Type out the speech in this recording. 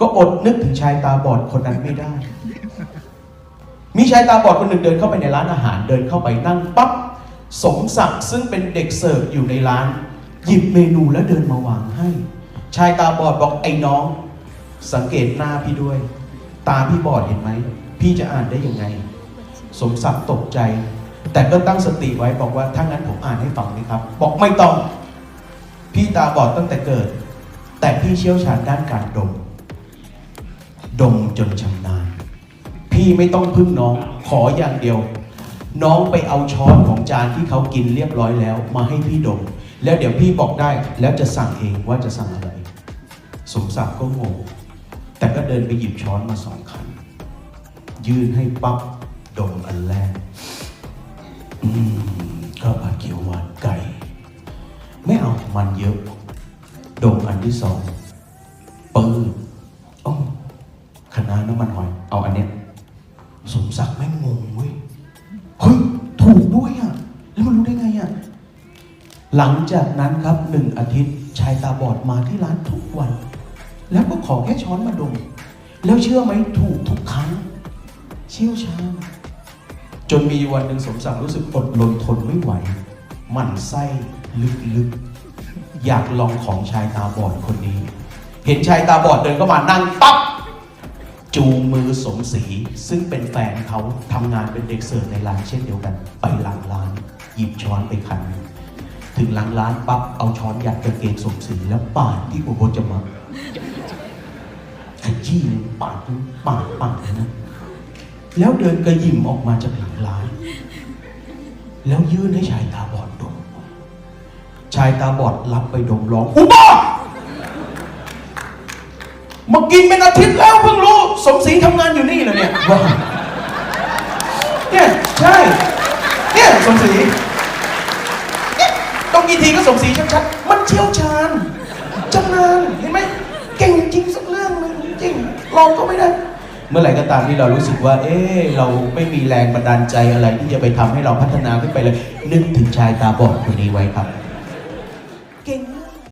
ก็อดนึกถึงชายตาบอดคนนั้นไม่ได้ มีชายตาบอดคนหนึ่งเดินเข้าไปในร้านอาหาร เดินเข้าไปนั่งปั๊บ สมศักดิ์ซึ่งเป็นเด็กเสิร์ฟอยู่ในร้าน หยิบเมนูแล้วเดินมาวางให้ ชายตาบอดบอกไอ้น้อง สังเกตหน้าพี่ด้วย ตาพี่บอดเห็นไหม พี่จะอ่านได้ยังไง สมศักดิ์ตกใจ แต่ก็ตั้งสติไว้บอกว่าถ้างั้นผมอ่านให้ฟังนี่ครับ บอกไม่ต้อง พี่ตาบอดตั้งแต่เกิด แต่พี่เชี่ยวชาญด้านการดม ดมจนชำนาญ พี่ไม่ต้องพึ่งน้องขออย่างเดียว น้องไปเอาช้อนของจานที่เขากินเรียบร้อยแล้ว มาให้พี่ดม แล้วเดี๋ยวพี่บอกได้แล้วจะสั่งเองว่าจะสั่งอะไร สมศักดิ์ก็งงแต่ก็เดินไปหยิบช้อนมาสองคัน ยื่นให้ปั๊บดมอันแรกอืมข้าวผัดเขียวหวานไก่ ไม่เอามันเยอะ ดมอันที่สองปืนอ๋อคณะ น้ำมันหอย เอาอันเนี้ยสมศักดิ์แม่งงงเว้ยเฮ้ยถูกด้วยอะแล้วมันรู้ได้ไงอะหลังจากนั้นครับหนึ่งอาทิตย์ชายตาบอดมาที่ร้านทุกวัน แล้วก็ขอแค่ช้อนมาดมแล้วเชื่อไหมถูกทุกครั้ง เชี่ยวชาญจนมีวันหนึ่งสมศักดิ์รู้สึกอดรนทนไม่ไหว หมั่นไส้ลึกๆ อยากลองของชายตาบอดคนนี้ เห็นชายตาบอดเดินเข้ามานั่งปั๊บ จูงมือสมศรีซึ่งเป็นแฟนเขาทำงานเป็นเด็กเสิร์ฟในร้านเช่นเดียวกัน ไปหลังร้าน หยิบช้อนไปคัน ถึงหลังร้านปั๊บเอาช้อนยัดกางเกงสมศรีแล้วปาดที่อุบลจะมาขยี้ปาดปาดปาดนะแล้วเดินกระยิมออกมาจากหลังร้าน แล้วยื่นให้ชายตาบอดดมชายตาบอดรับไปดมร้องอุบ้า มากินเป็นอาทิตย์แล้วเพิ่งรู้ สมศรีทำงานอยู่นี่เหรอเนี่ยว่าเนี่ยใช่เนี่ยสมศรีเนี่ยต้องกี่ทีก็สมศรีชัดๆ มันเชี่ยวชาญชำนาญเห็นไหมเก่งจริงสักเรื่องหนึงจริงลองก็ไม่ได้ เมื่อไหร่ก็ตามที่เรารู้สึกว่า เอ๊ะเราไม่มีแรงบันดาลใจอะไรที่จะไปทำให้เราพัฒนาขึ้นไปเลย นึกถึงชายตาบอดคนนี้ไว้ครับ